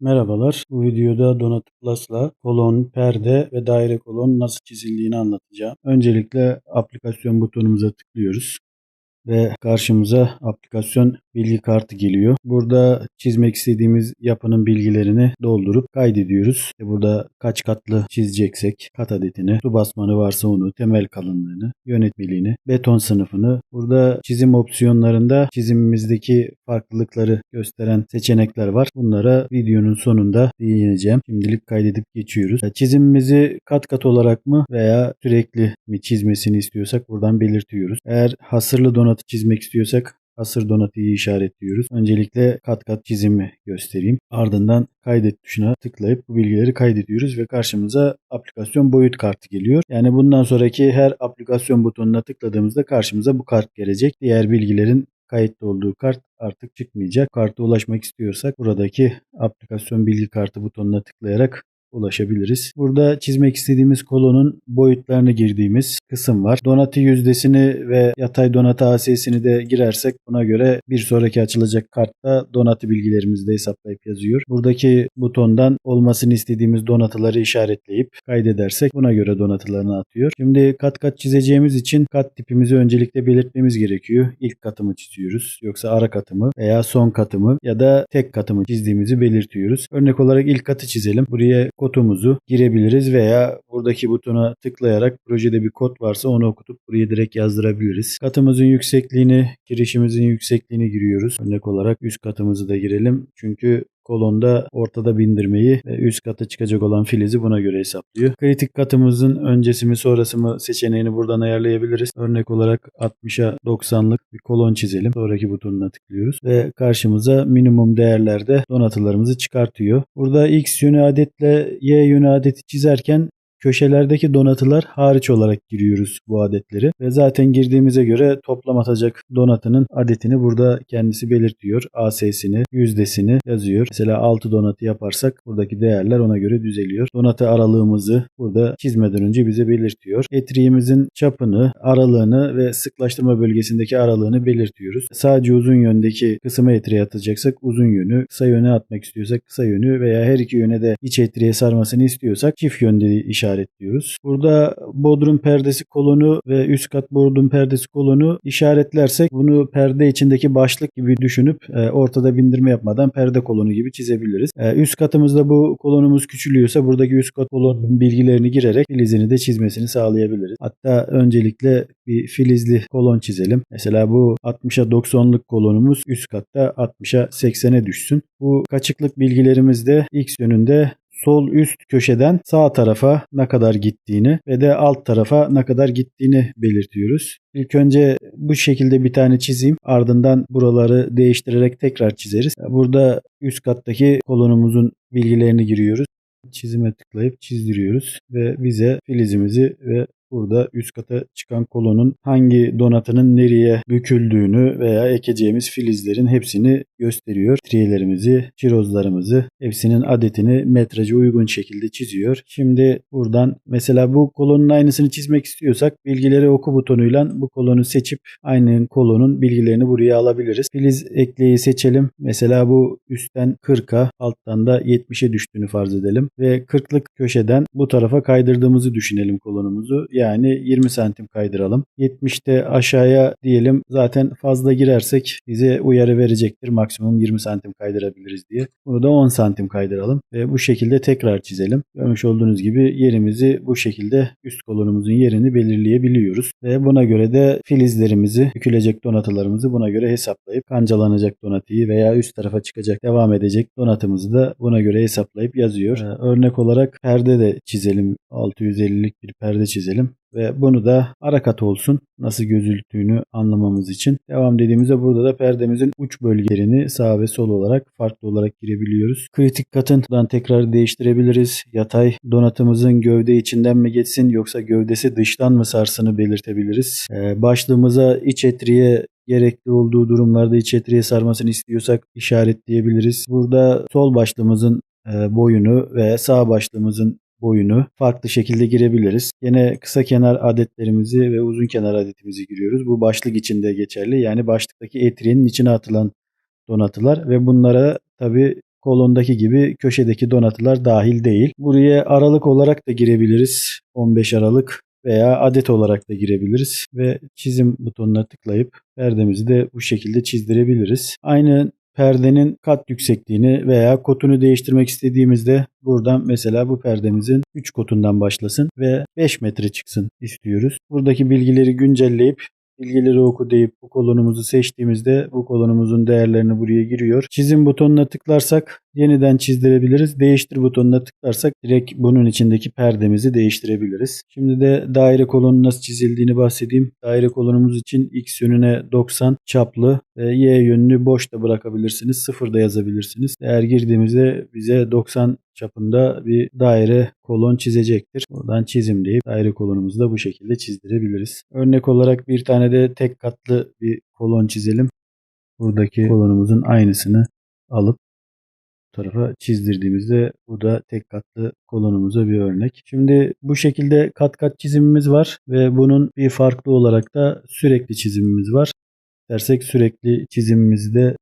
Merhabalar. Bu videoda Donatı Plus'la kolon, perde ve daire kolon nasıl çizildiğini anlatacağım. Öncelikle aplikasyon butonumuza tıklıyoruz ve karşımıza aplikasyon bilgi kartı geliyor. Burada çizmek istediğimiz yapının bilgilerini doldurup kaydediyoruz. İşte Burada kaç katlı çizeceksek kat adetini, su basmanı varsa onu, temel kalınlığını, yönetmeliğini, beton sınıfını. Burada çizim opsiyonlarında çizimimizdeki farklılıkları gösteren seçenekler var. Bunlara videonun sonunda değineceğim. Şimdilik kaydedip geçiyoruz. Çizimimizi kat kat olarak mı veya sürekli mi çizmesini istiyorsak buradan belirtiyoruz. Eğer hasırlı donatı çizmek istiyorsak hasır donatıyı işaretliyoruz. Öncelikle kat kat çizimi göstereyim. Ardından kaydet tuşuna tıklayıp bu bilgileri kaydediyoruz ve karşımıza aplikasyon boyut kartı geliyor. Yani bundan sonraki her aplikasyon butonuna tıkladığımızda karşımıza bu kart gelecek. Diğer bilgilerin kayıtlı olduğu kart artık çıkmayacak. Karta ulaşmak istiyorsak buradaki aplikasyon bilgi kartı butonuna tıklayarak ulaşabiliriz. Burada çizmek istediğimiz kolonun boyutlarını girdiğimiz kısım var. Donatı yüzdesini ve yatay donatı AS'sini de girersek buna göre bir sonraki açılacak kartta donatı bilgilerimizi de hesaplayıp yazıyor. Buradaki butondan olmasını istediğimiz donatıları işaretleyip kaydedersek buna göre donatılarını atıyor. Şimdi kat kat çizeceğimiz için kat tipimizi öncelikle belirtmemiz gerekiyor. İlk katımı çiziyoruz. Yoksa ara katımı veya son katımı ya da tek katımı çizdiğimizi belirtiyoruz. Örnek olarak ilk katı çizelim. Buraya kodumuzu girebiliriz veya buradaki butona tıklayarak projede bir kod varsa onu okutup buraya direkt yazdırabiliriz. Katımızın yüksekliğini, girişimizin yüksekliğini giriyoruz. Örnek olarak üst katımızı da girelim. Çünkü kolonda ortada bindirmeyi ve üst kata çıkacak olan filizi buna göre hesaplıyor. Kritik katımızın öncesi mi sonrası mı seçeneğini buradan ayarlayabiliriz. Örnek olarak 60'a 90'lık bir kolon çizelim. Sonraki butonuna tıklıyoruz ve karşımıza minimum değerlerde donatılarımızı çıkartıyor. Burada x yönü adetle y yönü adeti çizerken köşelerdeki donatılar hariç olarak giriyoruz bu adetleri. Ve zaten girdiğimize göre toplam atacak donatının adetini burada kendisi belirtiyor. AS'sini, yüzdesini yazıyor. Mesela 6 donatı yaparsak buradaki değerler ona göre düzeliyor. Donatı aralığımızı burada çizmeden önce bize belirtiyor. Etriğimizin çapını, aralığını ve sıklaştırma bölgesindeki aralığını belirtiyoruz. Sadece uzun yöndeki kısmı etriğe atacaksak uzun yönü, kısa yöne atmak istiyorsak kısa yönü veya her iki yöne de iç etriğe sarmasını istiyorsak çift yönde işaretliyoruz. Burada bodrum perdesi kolonu ve üst kat bodrum perdesi kolonu işaretlersek bunu perde içindeki başlık gibi düşünüp e, ortada bindirme yapmadan perde kolonu gibi çizebiliriz. E, üst katımızda bu kolonumuz küçülüyorsa buradaki üst kat kolonun bilgilerini girerek filizini de çizmesini sağlayabiliriz. Hatta öncelikle bir filizli kolon çizelim. Mesela bu 60'a 90'lık kolonumuz üst katta 60'a 80'e düşsün. Bu kaçıklık bilgilerimiz de x yönünde sol üst köşeden sağ tarafa ne kadar gittiğini ve de alt tarafa ne kadar gittiğini belirtiyoruz. İlk önce bu şekilde bir tane çizeyim. Ardından buraları değiştirerek tekrar çizeriz. Burada üst kattaki kolonumuzun bilgilerini giriyoruz. Çizime tıklayıp çizdiriyoruz ve bize filizimizi ve Burada üst kata çıkan kolonun hangi donatının nereye büküldüğünü veya ekeceğimiz filizlerin hepsini gösteriyor. Triyelerimizi, çirozlarımızı hepsinin adetini metrece uygun şekilde çiziyor. Şimdi buradan mesela bu kolonun aynısını çizmek istiyorsak bilgileri oku butonuyla bu kolonu seçip aynı kolonun bilgilerini buraya alabiliriz. Filiz ekleyi seçelim. Mesela bu üstten 40'a alttan da 70'e düştüğünü farz edelim ve 40'lık köşeden bu tarafa kaydırdığımızı düşünelim kolonumuzu. Yani 20 santim kaydıralım. 70'te aşağıya diyelim zaten fazla girersek bize uyarı verecektir. Maksimum 20 santim kaydırabiliriz diye. Bunu da 10 santim kaydıralım. Ve bu şekilde tekrar çizelim. Görmüş olduğunuz gibi yerimizi bu şekilde üst kolonumuzun yerini belirleyebiliyoruz. Ve buna göre de filizlerimizi, bükülecek donatılarımızı buna göre hesaplayıp kancalanacak donatıyı veya üst tarafa çıkacak devam edecek donatımızı da buna göre hesaplayıp yazıyor. Ee, örnek olarak perde de çizelim. 650'lik bir perde çizelim ve bunu da ara kat olsun nasıl gözüktüğünü anlamamız için. Devam dediğimizde burada da perdemizin uç bölgelerini sağ ve sol olarak farklı olarak girebiliyoruz. Kritik katından tekrar değiştirebiliriz. Yatay donatımızın gövde içinden mi geçsin yoksa gövdesi dıştan mı sarsını belirtebiliriz. Ee, başlığımıza iç etriye gerekli olduğu durumlarda iç etriye sarmasını istiyorsak işaretleyebiliriz. Burada sol başlığımızın e, boyunu ve sağ başlığımızın boyunu farklı şekilde girebiliriz. Yine kısa kenar adetlerimizi ve uzun kenar adetimizi giriyoruz. Bu başlık içinde geçerli. Yani başlıktaki etriğinin içine atılan donatılar ve bunlara tabi kolondaki gibi köşedeki donatılar dahil değil. Buraya aralık olarak da girebiliriz. 15 Aralık veya adet olarak da girebiliriz ve çizim butonuna tıklayıp perdemizi de bu şekilde çizdirebiliriz. Aynı perdenin kat yüksekliğini veya kotunu değiştirmek istediğimizde buradan mesela bu perdemizin 3 kotundan başlasın ve 5 metre çıksın istiyoruz. Buradaki bilgileri güncelleyip bilgileri oku deyip bu kolonumuzu seçtiğimizde bu kolonumuzun değerlerini buraya giriyor. Çizim butonuna tıklarsak yeniden çizdirebiliriz. Değiştir butonuna tıklarsak direkt bunun içindeki perdemizi değiştirebiliriz. Şimdi de daire kolonu nasıl çizildiğini bahsedeyim. Daire kolonumuz için x yönüne 90 çaplı ve y yönünü boş da bırakabilirsiniz. Sıfır da yazabilirsiniz. Eğer girdiğimizde bize 90 çapında bir daire kolon çizecektir. Buradan çizim deyip daire kolonumuzu da bu şekilde çizdirebiliriz. Örnek olarak bir tane de tek katlı bir kolon çizelim. Buradaki kolonumuzun aynısını alıp tarafa çizdirdiğimizde bu da tek katlı kolonumuza bir örnek. Şimdi bu şekilde kat kat çizimimiz var ve bunun bir farklı olarak da sürekli çizimimiz var. Dersek sürekli çizimimizi de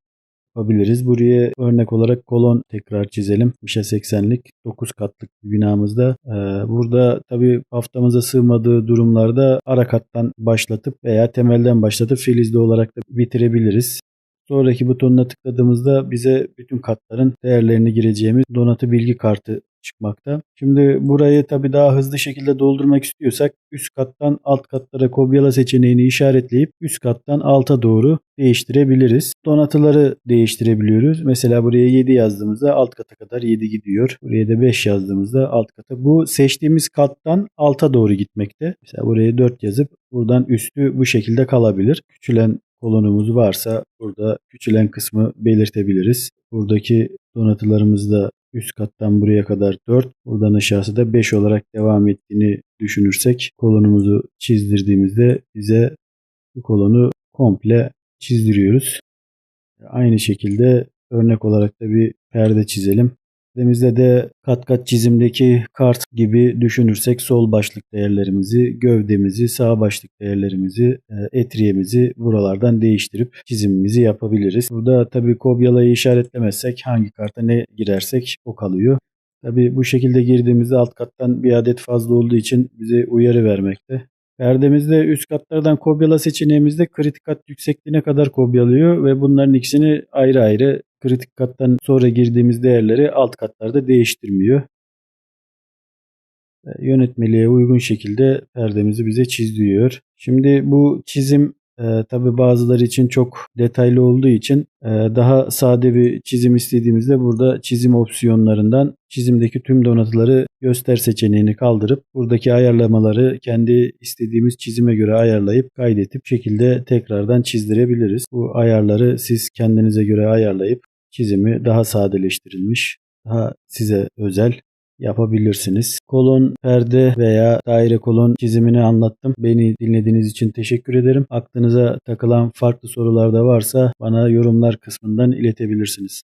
yapabiliriz. Buraya örnek olarak kolon tekrar çizelim. 70'e 80'lik 9 katlık bir binamızda. Ee, burada tabi haftamıza sığmadığı durumlarda ara kattan başlatıp veya temelden başlatıp filizli olarak da bitirebiliriz. Sonraki butonuna tıkladığımızda bize bütün katların değerlerini gireceğimiz donatı bilgi kartı çıkmakta. Şimdi burayı tabi daha hızlı şekilde doldurmak istiyorsak üst kattan alt katlara kopyala seçeneğini işaretleyip üst kattan alta doğru değiştirebiliriz. Donatıları değiştirebiliyoruz. Mesela buraya 7 yazdığımızda alt kata kadar 7 gidiyor. Buraya da 5 yazdığımızda alt kata. Bu seçtiğimiz kattan alta doğru gitmekte. Mesela buraya 4 yazıp buradan üstü bu şekilde kalabilir. Küçülen kolonumuz varsa burada küçülen kısmı belirtebiliriz. Buradaki donatılarımız da üst kattan buraya kadar 4, buradan aşağısı da 5 olarak devam ettiğini düşünürsek kolonumuzu çizdirdiğimizde bize bu kolonu komple çizdiriyoruz. Aynı şekilde örnek olarak da bir perde çizelim. Perdemizde de kat kat çizimdeki kart gibi düşünürsek sol başlık değerlerimizi, gövdemizi, sağ başlık değerlerimizi, e, etriyemizi buralardan değiştirip çizimimizi yapabiliriz. Burada tabii kopyalayı işaretlemezsek hangi karta ne girersek o kalıyor. Tabii bu şekilde girdiğimizde alt kattan bir adet fazla olduğu için bize uyarı vermekte. Perdemizde üst katlardan kopyala seçeneğimizde kritik kat yüksekliğine kadar kopyalıyor ve bunların ikisini ayrı ayrı kritik kattan sonra girdiğimiz değerleri alt katlarda değiştirmiyor. Yönetmeliğe uygun şekilde perdemizi bize çizdiriyor. Şimdi bu çizim e, tabi bazıları için çok detaylı olduğu için e, daha sade bir çizim istediğimizde burada çizim opsiyonlarından çizimdeki tüm donatıları göster seçeneğini kaldırıp buradaki ayarlamaları kendi istediğimiz çizime göre ayarlayıp kaydetip şekilde tekrardan çizdirebiliriz. Bu ayarları siz kendinize göre ayarlayıp çizimi daha sadeleştirilmiş, daha size özel yapabilirsiniz. Kolon, perde veya daire kolon çizimini anlattım. Beni dinlediğiniz için teşekkür ederim. Aklınıza takılan farklı sorular da varsa bana yorumlar kısmından iletebilirsiniz.